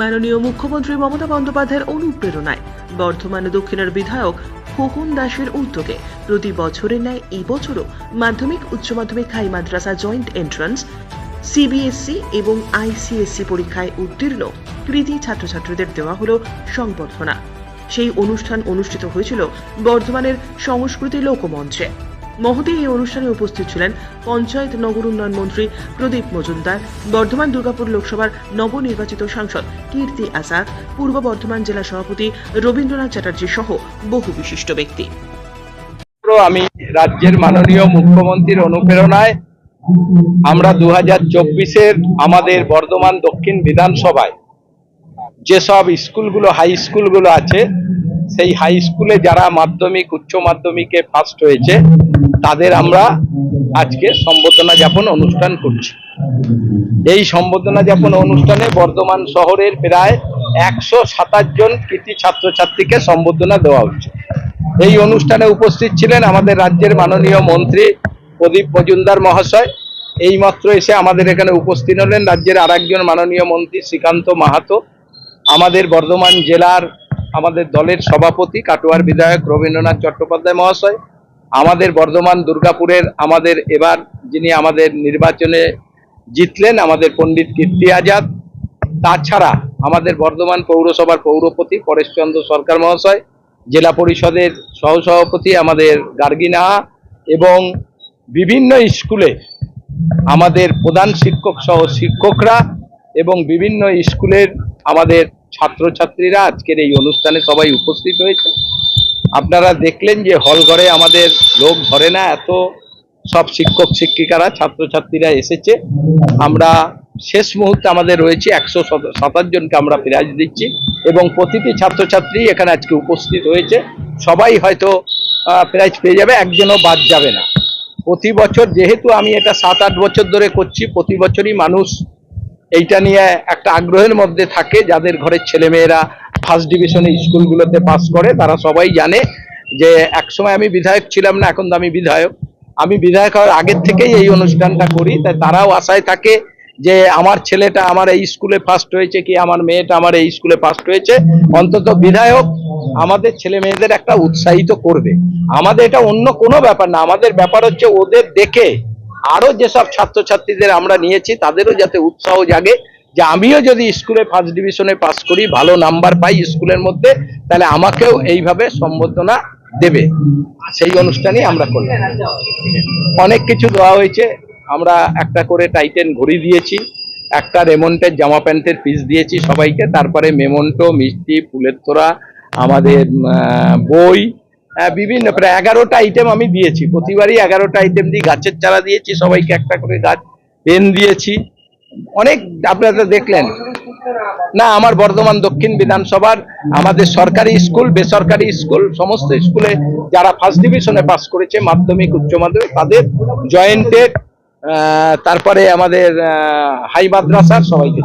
মাননীয় মুখ্যমন্ত্রী মমতা বন্দ্যোপাধ্যায়ের অনুপ্রেরণায় বর্ধমান দক্ষিণের বিধায়ক খোকন দাসের উদ্যোগে প্রতি বছরের ন্যায় এবছরও মাধ্যমিক, উচ্চ মাধ্যমিক, হাই মাদ্রাসা জয়েন্ট এন্ট্রান্স, সিবিএসসি এবং আইসিএসসি পরীক্ষায় উত্তীর্ণ কৃতি ছাত্রছাত্রীদের দেওয়া হল সংবর্ধনা। সেই অনুষ্ঠান অনুষ্ঠিত হয়েছিল বর্ধমানের সংস্কৃতি লোকমঞ্চে। মহতি এই অনুষ্ঠানে উপস্থিত ছিলেন পঞ্চায়েত নগর উন্নয়ন মন্ত্রী প্রদীপ মজুমদার, বর্ধমান দুর্গাপুর লোকসভার নবনির্বাচিত সাংসদ কীর্তি আজাদ, পূর্ব বর্ধমান জেলা সভাপতি রবীন্দ্রনাথ চ্যাটার্জি সহ বহু বিশিষ্ট ব্যক্তি। আমি রাজ্যের মাননীয় মুখ্যমন্ত্রীর অনুপ্রেরণায় আমরা দু হাজার চব্বিশের আমাদের বর্ধমান দক্ষিণ বিধানসভায় যেসব স্কুলগুলো, হাই স্কুলগুলো আছে, সেই হাই স্কুলে যারা মাধ্যমিক, উচ্চ মাধ্যমিকে ফার্স্ট হয়েছে তাদের আমরা আজকে সম্বর্ধনা যাপন অনুষ্ঠান করছি। এই সম্বর্ধনা যাপন অনুষ্ঠানে বর্ধমান শহরের প্রায় একশো সাতাশ জন কৃতি ছাত্রছাত্রীকে সম্বর্ধনা দেওয়া হচ্ছে। এই অনুষ্ঠানে উপস্থিত ছিলেন আমাদের রাজ্যের মাননীয় মন্ত্রী প্রদীপ মজুমদার মহাশয়। এইমাত্র এসে আমাদের এখানে উপস্থিত হলেন রাজ্যের আরেকজন মাননীয় মন্ত্রী শ্রীকান্ত মাহাতো। আমাদের বর্ধমান জেলার আমাদের দলের সভাপতি কাটোয়ার বিধায়ক রবীন্দ্রনাথ চট্টোপাধ্যায় মহাশয়। আমাদের বর্ধমান, দুর্গাপুরের আমাদের এবার যিনি আমাদের নির্বাচনে জিতলেন, আমাদের পণ্ডিত কীর্তি আজাদ। তাছাড়া আমাদের বর্ধমান পৌরসভার পৌরপতি পরেশচন্দ্র সরকার মহাশয়, জেলা পরিষদের সহসভাপতি আমাদের গার্গী নাহা এবং বিভিন্ন স্কুলে আমাদের প্রধান শিক্ষক সহ শিক্ষকরা এবং বিভিন্ন স্কুলের আমাদের ছাত্রছাত্রীরা আজকের এই অনুষ্ঠানে সবাই উপস্থিত হয়েছে। আপনারা দেখলেন যে হল ঘরে আমাদের লোক ধরে না, এত সব শিক্ষক শিক্ষিকারা, ছাত্রছাত্রীরা এসেছে। আমরা শেষ মুহূর্তে আমাদের রয়েছে একশো সাতাশ জনকে আমরা প্রাইজ দিচ্ছি এবং প্রতিটি ছাত্রছাত্রী এখানে আজকে উপস্থিত হয়েছে। সবাই হয়তো প্রাইজ পেয়ে যাবে, একজনও বাদ যাবে না। প্রতি বছর যেহেতু আমি এটা সাত আট বছর ধরে করছি, প্রতি বছরই মানুষ এইটা নিয়ে একটা আগ্রহের মধ্যে থাকে, যাদের ঘরের ছেলেমেয়েরা ফার্স্ট ডিভিশনে স্কুলগুলোতে পাস করে, তারা সবাই জানে যে একসময় আমি বিধায়ক ছিলাম না, এখন তো আমি বিধায়ক। আমি বিধায়ক হওয়ার আগের থেকেই এই অনুষ্ঠানটা করি, তাই তারাও আশায় থাকে যে আমার ছেলেটা আমার এই স্কুলে ফার্স্ট হয়েছে কি আমার মেয়েটা আমার এই স্কুলে ফার্স্ট হয়েছে। অন্তত বিধায়ক আমাদের ছেলে মেয়েদের একটা উৎসাহিত করবে। আমাদের এটা অন্য কোনো ব্যাপার না, আমাদের ব্যাপার হচ্ছে ওদের দেখে আরও যেসব ছাত্রছাত্রীদের আমরা নিয়েছি, তাদেরও যাতে উৎসাহ জাগে। যে আমিও যদি স্কুলে ফার্স্ট ডিভিশনে পাস করি, ভালো নাম্বার পাই স্কুলের মধ্যে, তাহলে আমাকেও এইভাবে সম্বর্ধনা দেবে। সেই অনুষ্ঠানই আমরা করলাম। অনেক কিছু দেওয়া হয়েছে। আমরা একটা করে টাইটেন ঘড়ি দিয়েছি, একটা রেমন্টের জামা প্যান্টের পিস দিয়েছি সবাইকে, তারপরে মেমন্টো, মিষ্টি, ফুলের তোড়া, আমাদের বই বিভিন্ন, প্রায় এগারোটা আইটেম আমি দিয়েছি। প্রতিবারই এগারোটা আইটেম দিয়ে গাছের চারা দিয়েছি, সবাইকে একটা করে গাছ পেন দিয়েছি। অনেক আপনারা দেখলেন না, আমার বর্ধমান দক্ষিণ বিধানসভার আমাদের সরকারি স্কুল, বেসরকারি স্কুল, সমস্ত স্কুলে যারা ফার্স্ট ডিভিশনে পাস করেছে, মাধ্যমিক, উচ্চ মাধ্যমিক, তাদের জয়েন্টের তারপরে আমাদের হাই মাদ্রাসার সবাইকে।